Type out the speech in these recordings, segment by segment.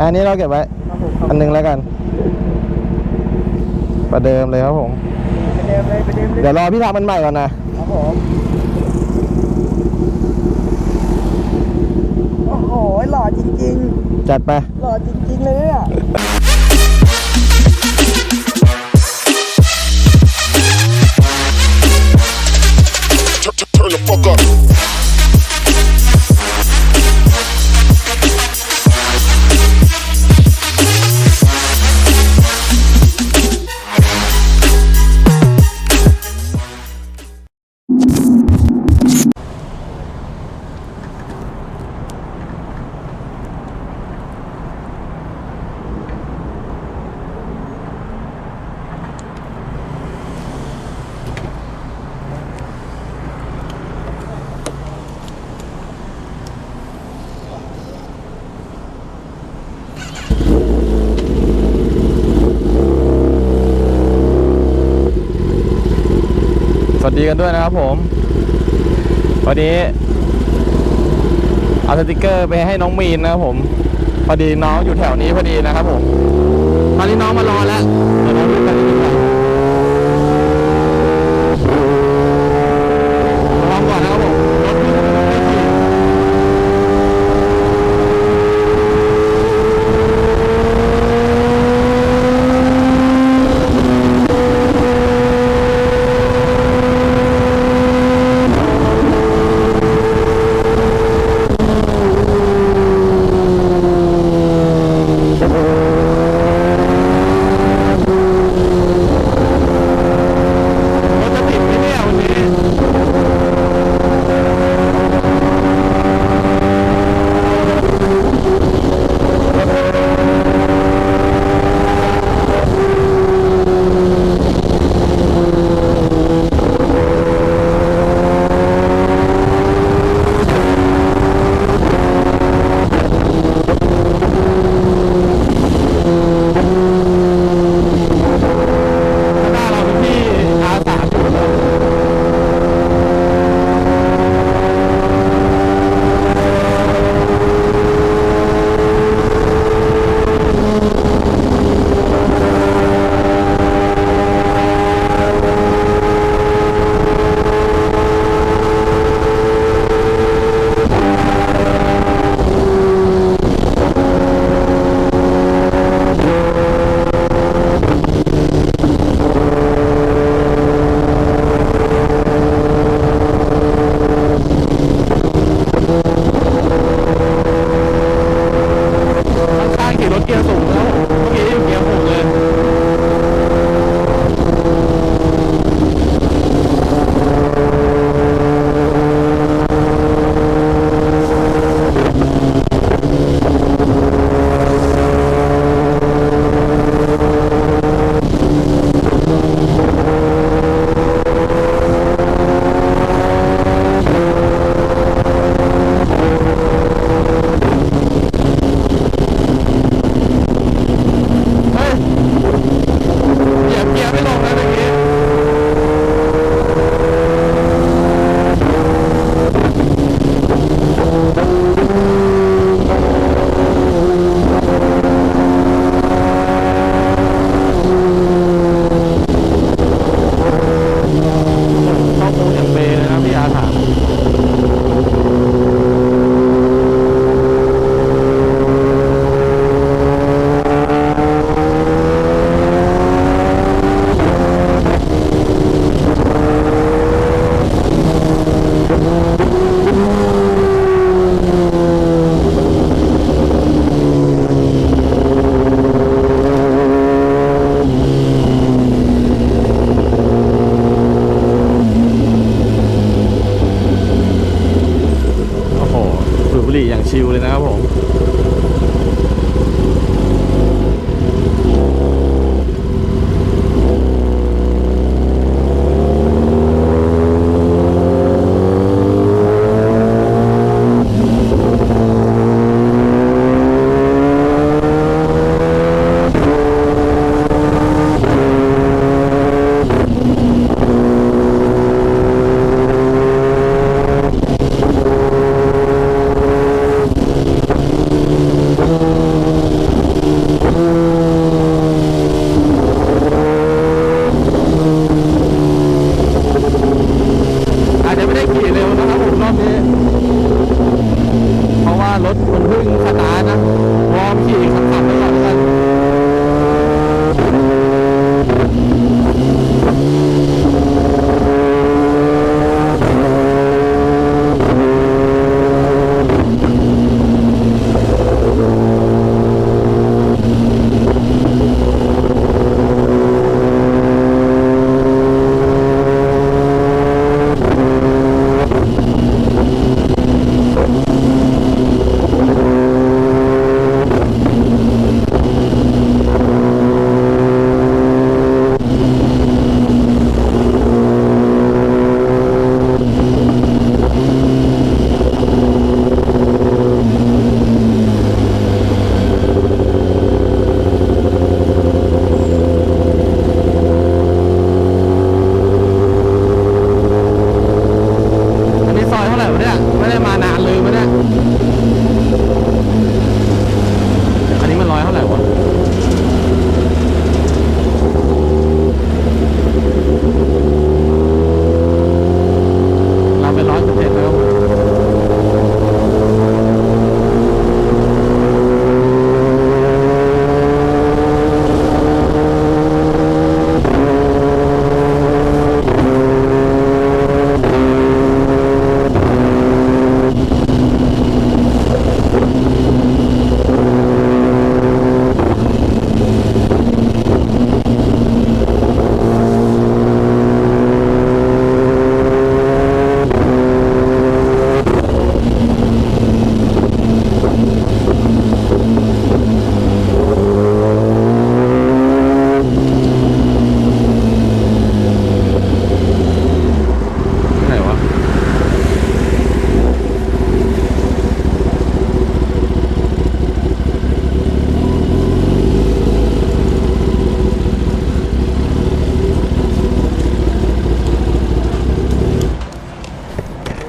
อันนี้เราเก็บไว้ ครับผมอันหนึงแล้วกัน ประเดิมเลยครับผม ไปเดิมเลยไปเดิมเลยเดี๋ยวรอพี่ทำมันใหม่ก่อนนะ ครับผมโอ้โหหล่อจริงจัดไป ๆหล่อจริงๆเลยเนี่ วัสดีกันด้วยนะครับผม วันนี้เอาสติกเกอร์ไปให้น้องมีนนะครับผม พอดีน้องอยู่แถวนี้พอดีนะครับผม ตอนนี้น้องมารอแล้ว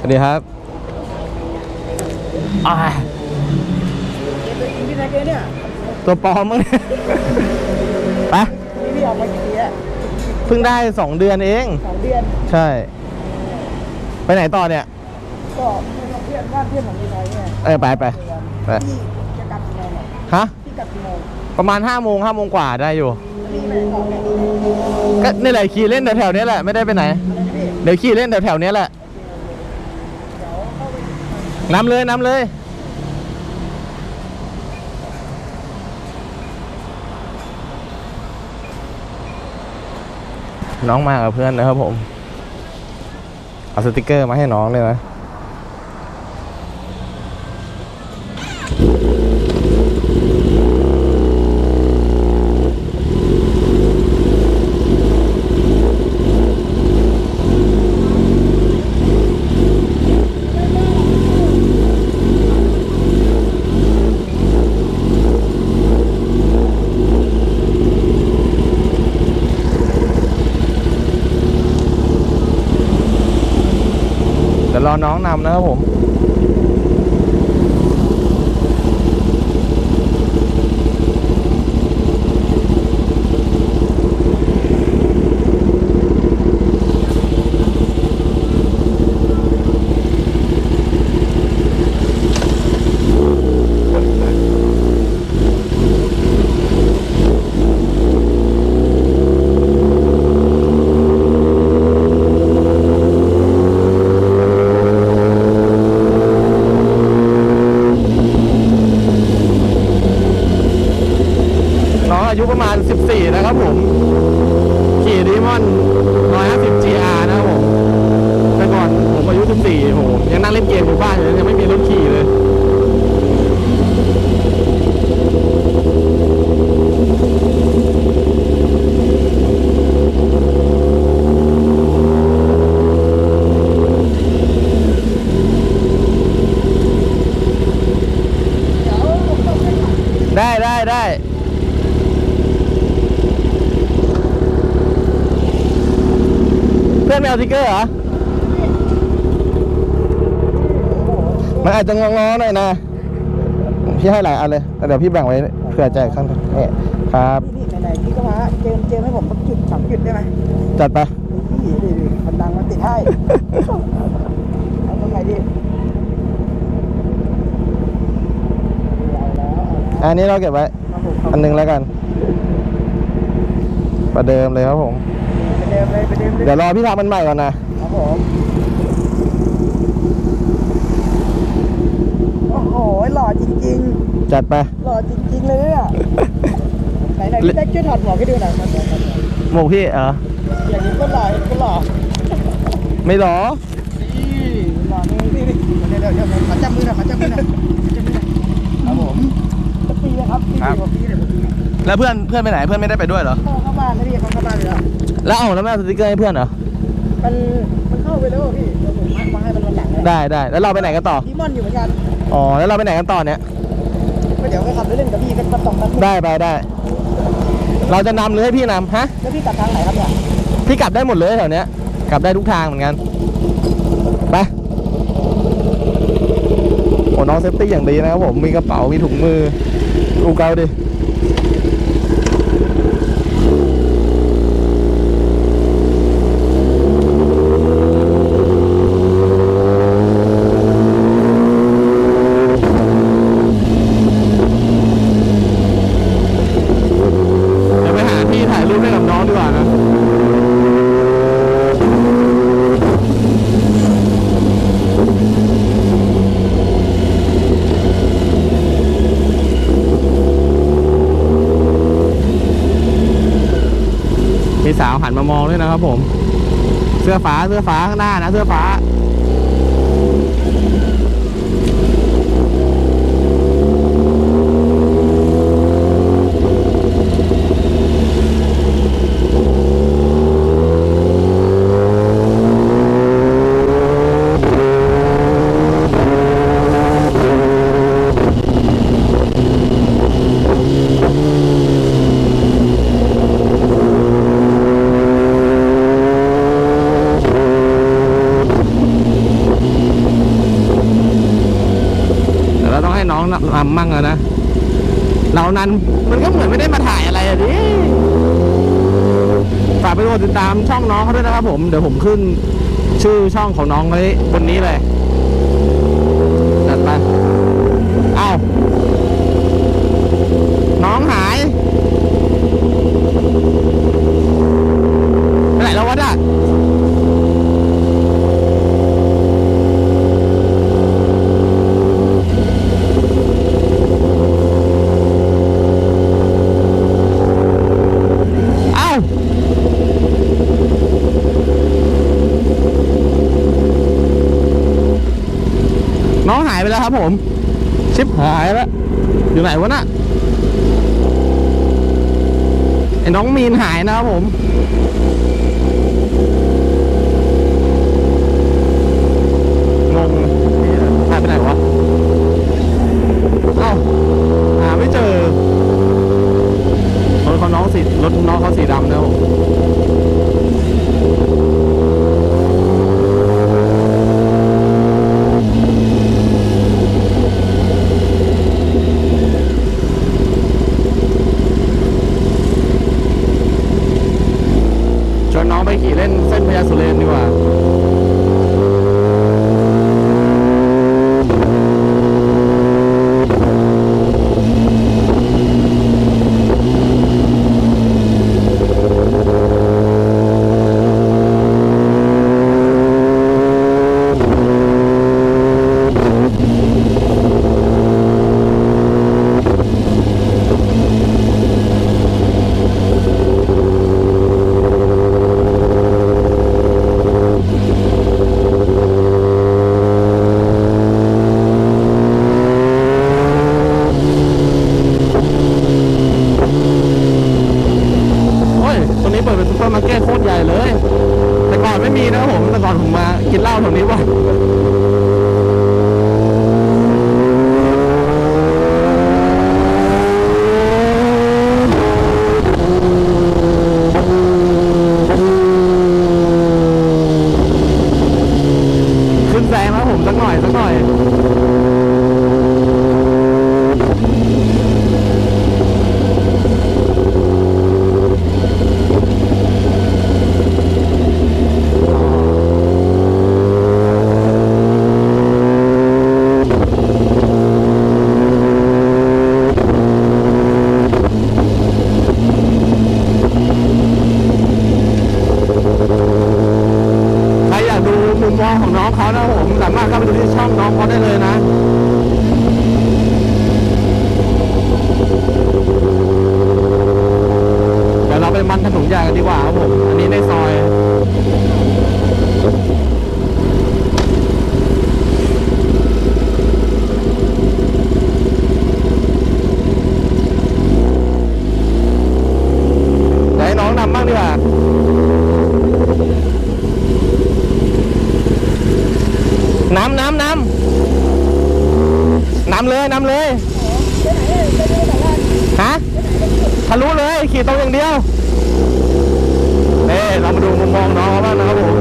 วัสดีครับอ่าพี่แท็กเลยเนี่ยตัวปลอมมึง ไปนี่พี่ออกมากี่ปีอะเพิ่งได้สองเดือนเอง สองเดือนใช่ ไปไหนต่อเนี่ย ก็เพื่อนบ้านเพื่อนของพี่ไทยเนี่ยเออไปไปไปพี่จะกลับกี่โมงอะฮะ พี่กลับกี่โมงประมาณห้าโมงห้าโมงกว่าได้อยู่ พี่ไปต่อเนี่ยก็นี่แหละขี่เล่นแถวๆนี้แหละไม่ได้ไปไหน อะไรนะพี่เดี๋ยวขี่เล่นแถวๆนี้แหละ น้ำเลยน้ำเลย น้องมากับเพื่อนนะครับผม เอาสติกเกอร์มาให้น้องเลยนะ เดี๋ยวรอน้องนำนะครับผม น้องอายุประมาณ 14 นะครับผม ขี่ดีมอน 150 GR นะครับผม แต่ก่อนผมอายุ 14ผมยังนั่งเล่นเกมอยู่บ้านอยู่เลยยังไม่มีรถขี่เลย ได้ได้ได้ เพื่อนไม่เอาส ติกเกอร์เหรอ มันอาจจะงองๆหน่อยนะ พี่ให้หลายอันเลยแต่เดี๋ยวพี่แบ่งไว้เผื่อแจกข้างนี่ครับ พี่ไหนๆพี่ก็มาเจมเจมให้ผมสักจุดสองจุดได้ไหมจัดไป พี่ดิดิมันดังมันติดให้เอาตรงไหนดิเอาแล้วอันนี้เราเก็บไว้ครับผมอันหนึงแล้วกัน ประเดิมเลยครับผม เดิมเลยไปเดิมเลยเดี๋ยวรอพี่ทำมันใหม่ก่อนนะครับผมโอ้โหหล่อจริงจัดไปๆหล่อจริงๆเลยเนี่ยไหนไหนพี่แท็กช่วยถอดหมวกให้ดูหน่อยมาถอดหมวกหมวกพี่เอออย่างนี้ก็หล่ออย่างนี้ก็หล่อไม่หรอนี่หล่อนี่นี่นี่เดี๋ยวเดี๋ยวเดี๋ยวมาจับมือหน่อยมาจับมือหน่อยจับมือหน่อยครับผมสักปีนะครับปีครับกว่าปีเลยผมปีแล้วเพื่อนเพื่อนไปไหนเพื่อนไม่ได้ไปด้วยเหรอเข้าเข้าบ้ แล้วเอาแล้วไม่เอาสติ๊กเกอร์ให้เพื่อนเหรอ มันมันเข้าไปแล้วอะพี่เดี๋ยวผมมาให้มันวันหลังเลยได้ได้แล้วเราไปไหนกันต่อ ดีมอนอยู่เหมือนกันอ๋อ แล้วเราไปไหนกันต่อเนี่ย ก็เดี๋ยวไปขับเล่นๆกับพี่กันสักสองนาทีได้ไปได้ เราจะนำหรือให้พี่นำฮะ แล้วพี่กลับทางไหนครับเนี่ยพี่กลับได้หมดเลยแถวเนี้ย กลับได้ทุกทางเหมือนกัน ไป โอ้น้องเซฟตี้อย่างดีนะครับผม มีกระเป๋า มีถุงมือดูเกาดิ เดี๋ยวไปหาที่ถ่ายรูปให้กับน้องดีกว่านะ มีสาวหันมามองด้วยนะครับ ผม เสื้อฟ้าเสื้อฟ้าข้างหน้านะเสื้อฟ้า นั้น มันก็เหมือนไม่ได้มาถ่ายอะไรอะดิฝากไปกดติดตามช่องน้องเขาด้วยนะครับผม เดี๋ยวผมขึ้นชื่อช่องของน้องไว้บนนี้เลยจัดไปเอ้า น้องหายไปไหนแล้ววะเนี่ยเอ้า น้องหายไปแล้วครับผม ชิปหายแล้ว อยู่ไหนวะน่ะ ไอ้น้องมีนหายนะครับผม มุมมองของน้องเขานะผมสามารถเข้าไปดูที่ช่องน้องเขาได้เลยนะเดี๋ยวเราไปมันถนนใหญ่กันดีกว่าครับผม อันนี้ในซอย เดี๋ยวให้น้องนำบ้างดีกว่า น้ำน้ำน้ำน้ำเลยน้ำเลยฮะทะลุเลยขี่ตรงอย่าง เดียวเอ๊เรามาดูมุมมองน้องเขาบ้างนะครับผม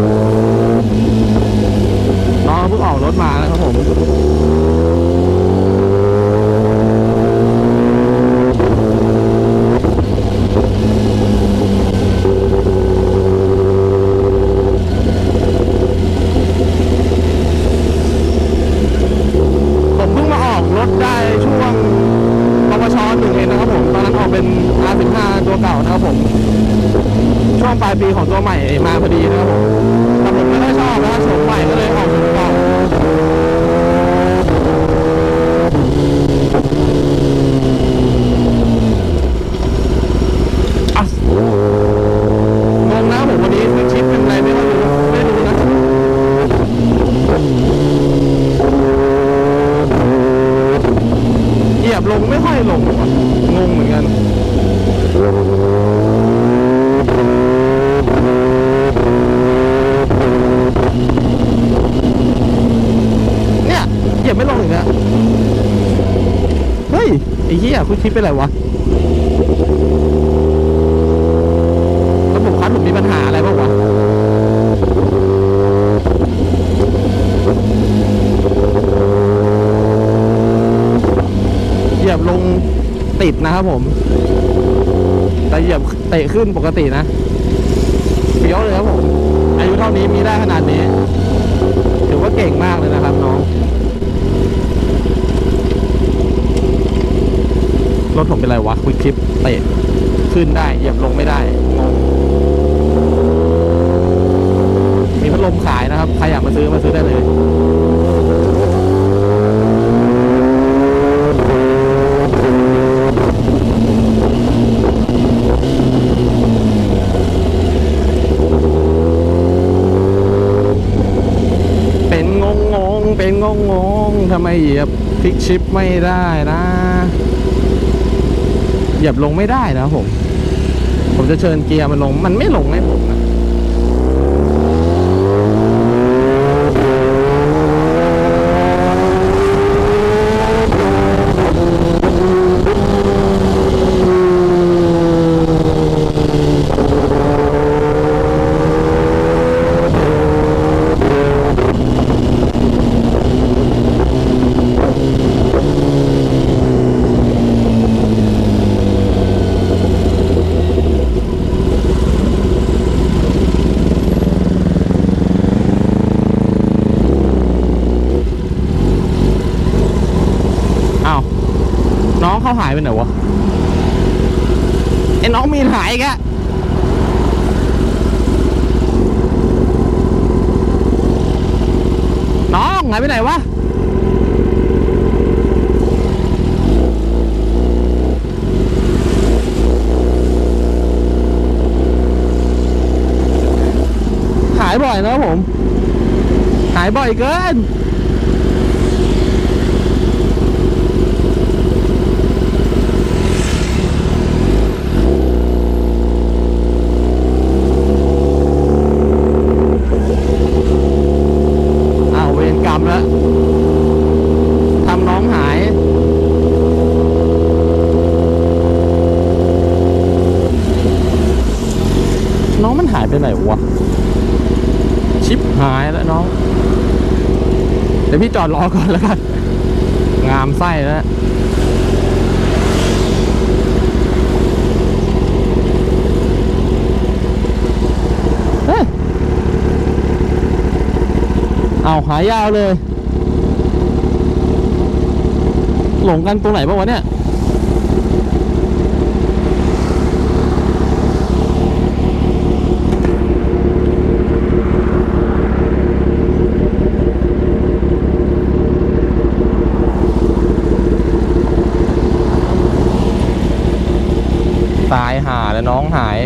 น้องเพิ่งออกรถมานะครับผมเพิ่งมาออกรถได้ช่วงปปชหนึ่งเองนะครับผมตอนนั้นออกเป็น R15 ตัวเก่านะครับผม ช่วงปลายปีของตัวใหม่มาพอดีนะครับผมแต่ผมไม่ได้ชอบนะโฉมใหม่ก็เลยออกเป็นเก่าอะงงนะผมวันนี้คือชิปเป็นอะไรไม่รู้ไม่รู้นะเหยียบลงไม่ค่อยลงว่ะงงเหมือนกัน เนี่ยเหยียบไม่ลงอีกแล้วเฮ้ยูชิปเป็นวะระบบคันผมมีปัญหาอะไรบ้างวะเหยียบลงติดนะครับผม แต่เหยียบเตะขึ้นปกตินะเฟี้ยวเลยครับผม อายุเท่านี้มีได้ขนาดนี้ ถือว่าเก่งมากเลยนะครับน้อง รถผมเป็นไรวะควิกคลิปเตะขึ้นได้เหยียบลงไม่ได้งงมีพัดลมขายนะครับ ใครอยากมาซื้อมาซื้อได้เลยเป็นงงงเป็นงงงงๆทำไมเหยียบพลิกชิปไม่ได้นะ เหยียบลงไม่ได้นะผม ผมจะเชิญเกียร์มันลง มันไม่ลงให้ผมนะ อ้าว น้องเขาหายไปไหนวะไอ้น้องมีนหายอีกอะน้องหายไปไหนวะ หายบ่อยนะครับผม ขายบ่อยเกิน อ้าวเวรกรรมแล้วทำน้องหาย น้องมันหายไปไหนวะ ชิปหายแล้วน้อง เดี๋ยวพี่จอดรอก่อนแล้วกัน งามไส้แล้วเฮ้ยเอาหายยาวเลย หลงกันตรงไหนบ้างวะเนี่ย แล้วน้องหาย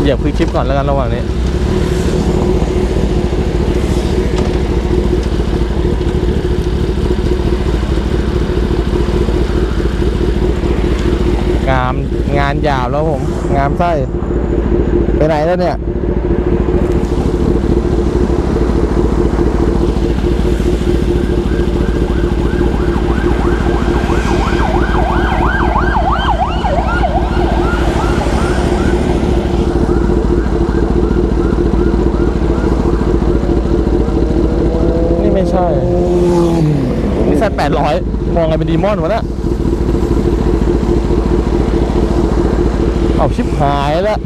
เหยียบคลิกชิปก่อนแล้วกันระหว่างนี้งามงานหยาบแล้วผม งามไส้ไปไหนแล้วเนี่ย นี่ไม่ใช่ นี่แซ ดร้อยมองไงเป็นดีมอนวะนะเอาชิบหายแล้ว